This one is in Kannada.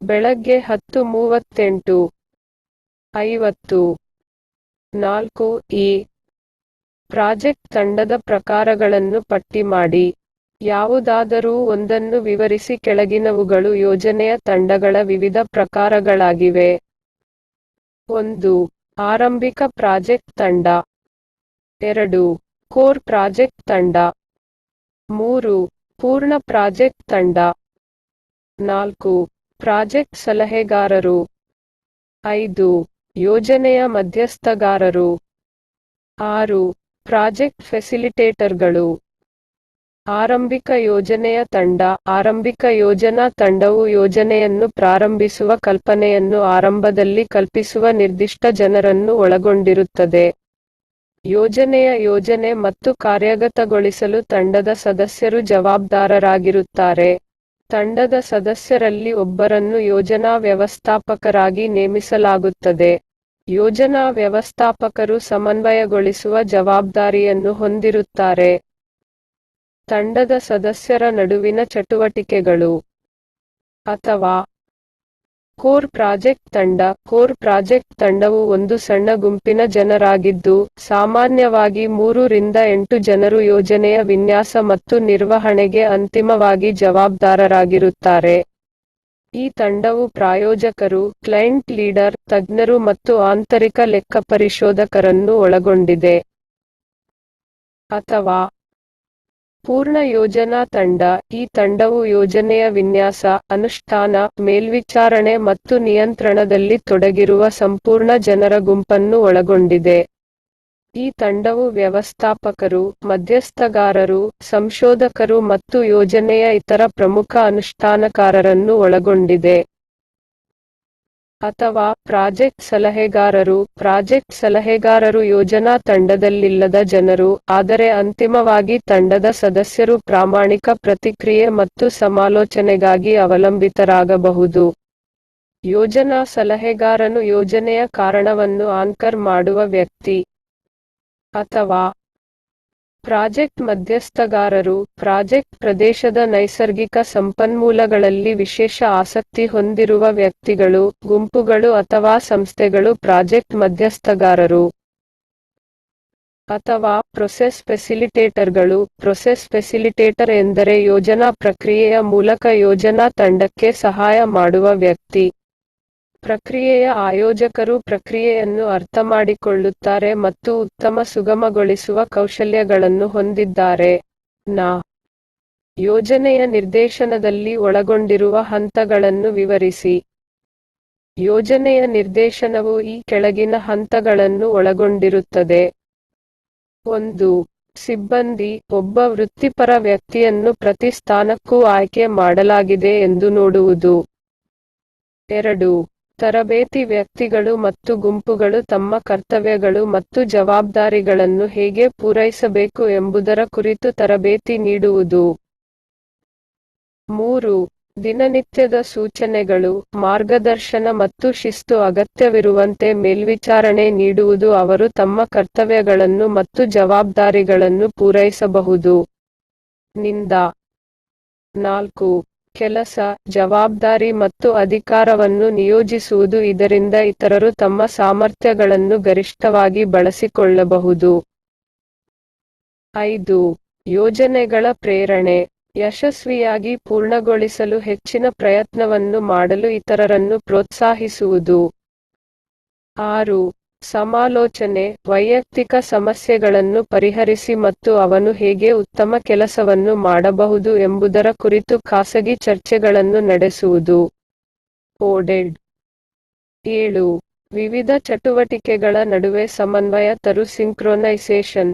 ಬೆಳಗ್ಗೆ ಹತ್ತು ಮೂವತ್ತೆಂಟು, ಐವತ್ತು, ನಾಲ್ಕು ಇ ಪ್ರಾಜೆಕ್ಟ್ ತಂಡದ ಪ್ರಕಾರಗಳನ್ನು ಪಟ್ಟಿ ಮಾಡಿ. ಯಾವುದಾದರೂ ಒಂದನ್ನು ವಿವರಿಸಿ ಕೆಳಗಿನವುಗಳು ಯೋಜನೆಯ ತಂಡಗಳ ವಿವಿಧ ಪ್ರಕಾರಗಳಾಗಿವೆ. ಒಂದು, ಆರಂಭಿಕ ಪ್ರಾಜೆಕ್ಟ್ ತಂಡ. ಎರಡು, ಕೋರ್ ಪ್ರಾಜೆಕ್ಟ್ ತಂಡ. ಮೂರು, ಪೂರ್ಣ ಪ್ರಾಜೆಕ್ಟ್ ತಂಡ. ನಾಲ್ಕು ಪ್ರಾಜೆಕ್ಟ್ ಸಲಹೆಗಾರರು. ಐದು, ಯೋಜನೆಯ ಮಧ್ಯಸ್ಥಗಾರರು. ಆರು, ಪ್ರಾಜೆಕ್ಟ್ ಫೆಸಿಲಿಟೇಟರ್ಗಳು. ಆರಂಭಿಕ ಯೋಜನೆಯ ತಂಡ, ಆರಂಭಿಕ ಯೋಜನಾ ತಂಡವು ಯೋಜನೆಯನ್ನು ಪ್ರಾರಂಭಿಸುವ ಕಲ್ಪನೆಯನ್ನು ಆರಂಭದಲ್ಲಿ ಕಲ್ಪಿಸುವ ನಿರ್ದಿಷ್ಟ ಜನರನ್ನು ಒಳಗೊಂಡಿರುತ್ತದೆ. ಯೋಜನೆಯ ಯೋಜನೆ ಮತ್ತು ಕಾರ್ಯಗತಗೊಳಿಸಲು ತಂಡದ ಸದಸ್ಯರು ಜವಾಬ್ದಾರರಾಗಿರುತ್ತಾರೆ. ತಂಡದ ಸದಸ್ಯರಲ್ಲಿ ಒಬ್ಬರನ್ನು ಯೋಜನಾ ವ್ಯವಸ್ಥಾಪಕರಾಗಿ ನೇಮಿಸಲಾಗುತ್ತದೆ. ಯೋಜನಾ ವ್ಯವಸ್ಥಾಪಕರು ಸಮನ್ವಯಗೊಳಿಸುವ ಜವಾಬ್ದಾರಿಯನ್ನು ಹೊಂದಿರುತ್ತಾರೆ. ತಂಡದ ಸದಸ್ಯರ ನಡುವಿನ ಚಟುವಟಿಕೆಗಳು ಅಥವಾ ಕೋರ್ ಪ್ರಾಜೆಕ್ಟ್ ತಂಡ, ಕೋರ್ ಪ್ರಾಜೆಕ್ಟ್ ತಂಡವು ಒಂದು ಸಣ್ಣ ಗುಂಪಿನ ಜನರಾಗಿದ್ದು, ಸಾಮಾನ್ಯವಾಗಿ ಮೂರು ರಿಂದ ಎಂಟು ಜನರು ಯೋಜನೆಯ ವಿನ್ಯಾಸ ಮತ್ತು ನಿರ್ವಹಣೆಗೆ ಅಂತಿಮವಾಗಿ ಜವಾಬ್ದಾರರಾಗಿರುತ್ತಾರೆ. ಈ ತಂಡವು ಪ್ರಾಯೋಜಕರು, ಕ್ಲೈಂಟ್ ಲೀಡರ್, ತಜ್ಞರು ಮತ್ತು ಆಂತರಿಕ ಲೆಕ್ಕಪರಿಶೋಧಕರನ್ನು ಒಳಗೊಂಡಿದೆ. ಅಥವಾ ಪೂರ್ಣ ಯೋಜನಾ ತಂಡ, ಈ ತಂಡವು ಯೋಜನೆಯ ವಿನ್ಯಾಸ, ಅನುಷ್ಠಾನ, ಮೇಲ್ವಿಚಾರಣೆ ಮತ್ತು ನಿಯಂತ್ರಣದಲ್ಲಿ ತೊಡಗಿರುವ ಸಂಪೂರ್ಣ ಜನರ ಗುಂಪನ್ನು ಒಳಗೊಂಡಿದೆ. ಈ ತಂಡವು ವ್ಯವಸ್ಥಾಪಕರು, ಮಧ್ಯಸ್ಥಗಾರರು, ಸಂಶೋಧಕರು ಮತ್ತು ಯೋಜನೆಯ ಇತರ ಪ್ರಮುಖ ಅನುಷ್ಠಾನಕಾರರನ್ನು ಒಳಗೊಂಡಿದೆ. ಅಥವಾ ಪ್ರಾಜೆಕ್ಟ್ ಸಲಹೆಗಾರರು ಪ್ರಾಜೆಕ್ಟ್ ಸಲಹೆಗಾರರು ಯೋಜನಾ ತಂಡದಲ್ಲಿಲ್ಲದ ಜನರು, ಆದರೆ ಅಂತಿಮವಾಗಿ ತಂಡದ ಸದಸ್ಯರು ಪ್ರಾಮಾಣಿಕ ಪ್ರತಿಕ್ರಿಯೆ ಮತ್ತು ಸಮಾಲೋಚನೆಗಾಗಿ ಅವಲಂಬಿತರಾಗಬಹುದು. ಯೋಜನಾ ಸಲಹೆಗಾರನು ಯೋಜನೆಯ ಕಾರಣವನ್ನು ಆಂಕರ್ ಮಾಡುವ ವ್ಯಕ್ತಿ ಅಥವಾ ಪ್ರಾಜೆಕ್ಟ್ ಮಧ್ಯಸ್ಥಗಾರರು, ಪ್ರಾಜೆಕ್ಟ್ ಪ್ರದೇಶದ ನೈಸರ್ಗಿಕ ಸಂಪನ್ಮೂಲಗಳಲ್ಲಿ ವಿಶೇಷ ಆಸಕ್ತಿ ಹೊಂದಿರುವ ವ್ಯಕ್ತಿಗಳು, ಗುಂಪುಗಳು ಅಥವಾ ಸಂಸ್ಥೆಗಳು ಪ್ರಾಜೆಕ್ಟ್ ಮಧ್ಯಸ್ಥಗಾರರು ಅಥವಾ ಪ್ರೊಸೆಸ್ ಫೆಸಿಲಿಟೇಟರ್ಗಳು. ಪ್ರೊಸೆಸ್ ಫೆಸಿಲಿಟೇಟರ್ ಎಂದರೆ ಯೋಜನಾ ಪ್ರಕ್ರಿಯೆಯ ಮೂಲಕ ಯೋಜನಾ ತಂಡಕ್ಕೆ ಸಹಾಯ ಮಾಡುವ ವ್ಯಕ್ತಿ. ಪ್ರಕ್ರಿಯೆಯ ಆಯೋಜಕರು ಪ್ರಕ್ರಿಯೆಯನ್ನು ಅರ್ಥಮಾಡಿಕೊಳ್ಳುತ್ತಾರೆ ಮತ್ತು ಉತ್ತಮ ಸುಗಮಗೊಳಿಸುವ ಕೌಶಲ್ಯಗಳನ್ನು ಹೊಂದಿದ್ದಾರೆ. ನ. ಯೋಜನೆಯ ನಿರ್ದೇಶನದಲ್ಲಿ ಒಳಗೊಂಡಿರುವ ಹಂತಗಳನ್ನು ವಿವರಿಸಿ. ಯೋಜನೆಯ ನಿರ್ದೇಶನವು ಈ ಕೆಳಗಿನ ಹಂತಗಳನ್ನು ಒಳಗೊಂಡಿರುತ್ತದೆ. ಒಂದು. ಸಿಬ್ಬಂದಿ ಒಬ್ಬ ವೃತ್ತಿಪರ ವ್ಯಕ್ತಿಯನ್ನು ಪ್ರತಿ ಸ್ಥಾನಕ್ಕೂ ಆಯ್ಕೆ ಮಾಡಲಾಗಿದೆ ಎಂದು ನೋಡುವುದು. ಎರಡು. ತರಬೇತಿ ವ್ಯಕ್ತಿಗಳು ಮತ್ತು ಗುಂಪುಗಳು ತಮ್ಮ ಕರ್ತವ್ಯಗಳು ಮತ್ತು ಜವಾಬ್ದಾರಿಗಳನ್ನು ಹೇಗೆ ಪೂರೈಸಬೇಕು ಎಂಬುದರ ಕುರಿತು ತರಬೇತಿ ನೀಡುವುದು. ಮೂರು, ದಿನನಿತ್ಯದ ಸೂಚನೆಗಳು, ಮಾರ್ಗದರ್ಶನ ಮತ್ತು ಶಿಸ್ತು ಅಗತ್ಯವಿರುವಂತೆ ಮೇಲ್ವಿಚಾರಣೆ ನೀಡುವುದು ಅವರು ತಮ್ಮ ಕರ್ತವ್ಯಗಳನ್ನು ಮತ್ತು ಜವಾಬ್ದಾರಿಗಳನ್ನು ಪೂರೈಸಬಹುದು. ನಿಂದ. ನಾಲ್ಕು ಕೆಲಸ, ಜವಾಬ್ದಾರಿ ಮತ್ತು ಅಧಿಕಾರವನ್ನು ನಿಯೋಜಿಸುವುದು ಇದರಿಂದ ಇತರರು ತಮ್ಮ ಸಾಮರ್ಥ್ಯಗಳನ್ನು ಗರಿಷ್ಠವಾಗಿ ಬಳಸಿಕೊಳ್ಳಬಹುದು. ಐದು. ಯೋಜನೆಗಳ ಪ್ರೇರಣೆ. ಯಶಸ್ವಿಯಾಗಿ ಪೂರ್ಣಗೊಳಿಸಲು ಹೆಚ್ಚಿನ ಪ್ರಯತ್ನವನ್ನು ಮಾಡಲು ಇತರರನ್ನು ಪ್ರೋತ್ಸಾಹಿಸುವುದು. ಆರು. ಸಮಾಲೋಚನೆ, ವೈಯಕ್ತಿಕ ಸಮಸ್ಯೆಗಳನ್ನು ಪರಿಹರಿಸಿ ಮತ್ತು ಅವನು ಹೇಗೆ ಉತ್ತಮ ಕೆಲಸವನ್ನು ಮಾಡಬಹುದು ಎಂಬುದರ ಕುರಿತು ಖಾಸಗಿ ಚರ್ಚೆಗಳನ್ನು ನಡೆಸುವುದು. ಓಡೆಡ್ ಏಳು. ವಿವಿಧ ಚಟುವಟಿಕೆಗಳ ನಡುವೆ ಸಮನ್ವಯ ತರು ಸಿಂಕ್ರೊನೈಸೇಷನ್